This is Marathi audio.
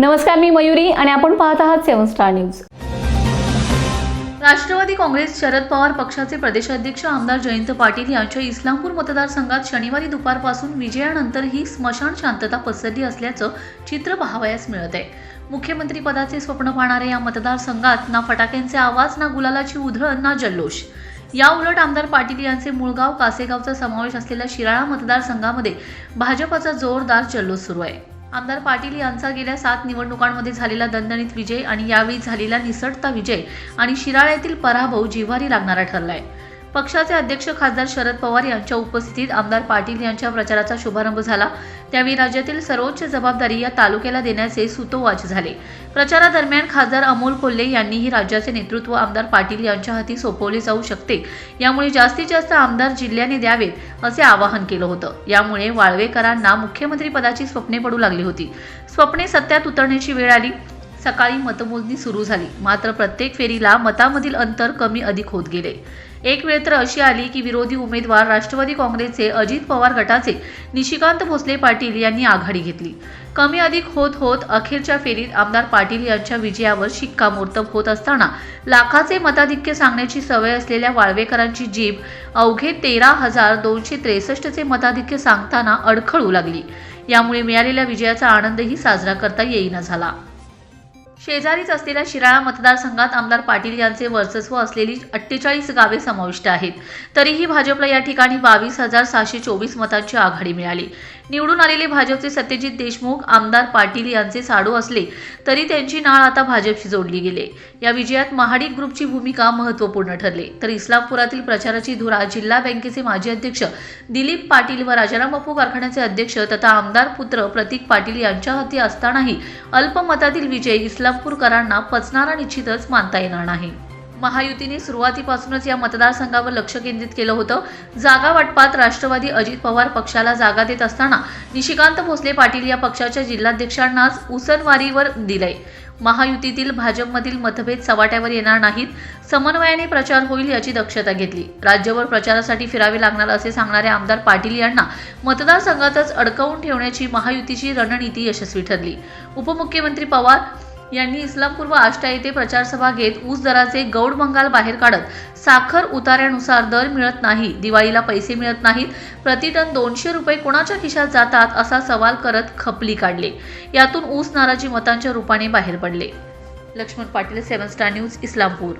नमस्कार मी मयुरी आणि आपण पाहत आहात seven star news. Rashtrawadi Congress Sharad Pawar पक्षाचे प्रदेशाध्यक्ष आमदार जयंत पाटील यांच्या इस्लामपूर मतदारसंघात शनिवारी दुपारपासून विजयानंतरही स्मशान शांतता पसरली असल्याचं चित्र पाहावयास मिळत आहे मुख्यमंत्री पदाचे स्वप्न पाहणाऱ्या या मतदारसंघात ना फटाक्यांचे आवाज ना गुलालाची उधळण ना जल्लोष. या उलट आमदार पाटील यांचे मूळगाव कासेगावचा समावेश असलेल्या शिराळा मतदारसंघामध्ये भाजपचा जोरदार जल्लोष सुरू आहे. आमदार पाटील यांचा गेल्या सात निवडणुकांमध्ये झालेला दणदणीत विजय आणि यावेळी झालेला निसटता विजय आणि शिराळ्यातील पराभव जिव्हारी लागणारा ठरलाय. पक्षाचे अध्यक्ष खासदार शरद पवार यांच्या उपस्थितीत आमदार पाटील यांच्या प्रचाराचा शुभारंभ झाला. त्यावेळी राज्यातील सर्वोच्च जबाबदारी या तालुक्याला देण्याचे सुतोवाच झाले. प्रचारादरम्यान खासदार अमोल कोल्हे यांनीही राज्याचे नेतृत्व आमदार पाटील यांच्या हाती सोपवले जाऊ शकते. यामुळे जास्तीत जास्त आमदार जिल्ह्याने द्यावेत असे आवाहन केलं होतं. यामुळे वाळवेकरांना मुख्यमंत्री पदाची स्वप्ने पडू लागली होती. स्वप्ने सत्यात उतरण्याची वेळ आली. सकाळी मतमोजणी सुरू झाली. मात्र प्रत्येक फेरीला मतामधील अंतर कमी अधिक होत गेले. एक वेळ तर अशी आली की विरोधी उमेदवार राष्ट्रवादी काँग्रेसचे अजित पवार गटाचे निशिकांत भोसले पाटील यांनी आघाडी घेतली. कमी अधिक होत होत अखेरच्या फेरीत आमदार पाटील यांच्या विजयावर शिक्कामोर्तब होत असताना लाखाचे मताधिक्य सांगण्याची सवय असलेल्या वाळवेकरांची जीभ अवघे तेरा हजार दोनशे त्रेसष्टचे मताधिक्य सांगताना अडखळू लागली. यामुळे मिळालेल्या विजयाचा आनंदही साजरा करता येईना झाला. शेजारीच असलेल्या शिराळा मतदारसंघात आमदार पाटील यांचे वर्चस्व असलेली अठ्ठेचाळीस गावे समाविष्ट आहेत. तरीही भाजपला या ठिकाणी बावीस हजार सहाशे चोवीस मतांची आघाडी मिळाली. निवडून आलेले भाजपचे सत्यजित देशमुख आमदार पाटील यांचे साडू असले तरी त्यांची नाळ आता भाजपशी जोडली गेले. या विजयात महाडिक ग्रुपची भूमिका महत्त्वपूर्ण ठरली. तर इस्लामपुरातील प्रचाराची धुरा जिल्हा बँकेचे माजी अध्यक्ष दिलीप पाटील व राजाराम बापू कारखान्याचे अध्यक्ष तथा आमदार पुत्र प्रतीक पाटील यांच्या हाती असतानाही अल्पमतातील विजय इस्लाम इस्लामपूरकरांना पचणारा निश्चितच मानता येणार नाही. महायुतीने सुरुवातीपासूनच या मतदारसंघावर लक्ष केंद्रित केलं होतं. जागा वाटपात राष्ट्रवादी अजित पवार पक्षाला जागा देत असताना निशिकांत भोसले पाटील या पक्षाच्या जिल्हाध्यक्षांनाच उसनवारीवर दिलंय. महायुतीतील भाजपमधील मतभेद सवाट्यावर येणार नाहीत. समन्वयाने प्रचार होईल याची दक्षता घेतली. राज्यभर प्रचारासाठी फिरावे लागणार असे सांगणारे आमदार पाटील यांना मतदारसंघातच अडकवून ठेवण्याची महायुतीची रणनीती यशस्वी ठरली. उपमुख्यमंत्री पवार यांनी इस्लामपूर व आष्टा येथे प्रचारसभा घेत ऊस दराचे गौड बंगाल बाहेर काढत साखर उतार्यानुसार दर मिळत नाही दिवाळीला पैसे मिळत नाहीत प्रतिटन दोनशे रुपये कोणाच्या खिशात जातात असा सवाल करत खपली काढले. यातून ऊस नाराजी मतांच्या रूपाने बाहेर पडले. Laxman Patil seven star news Islampur.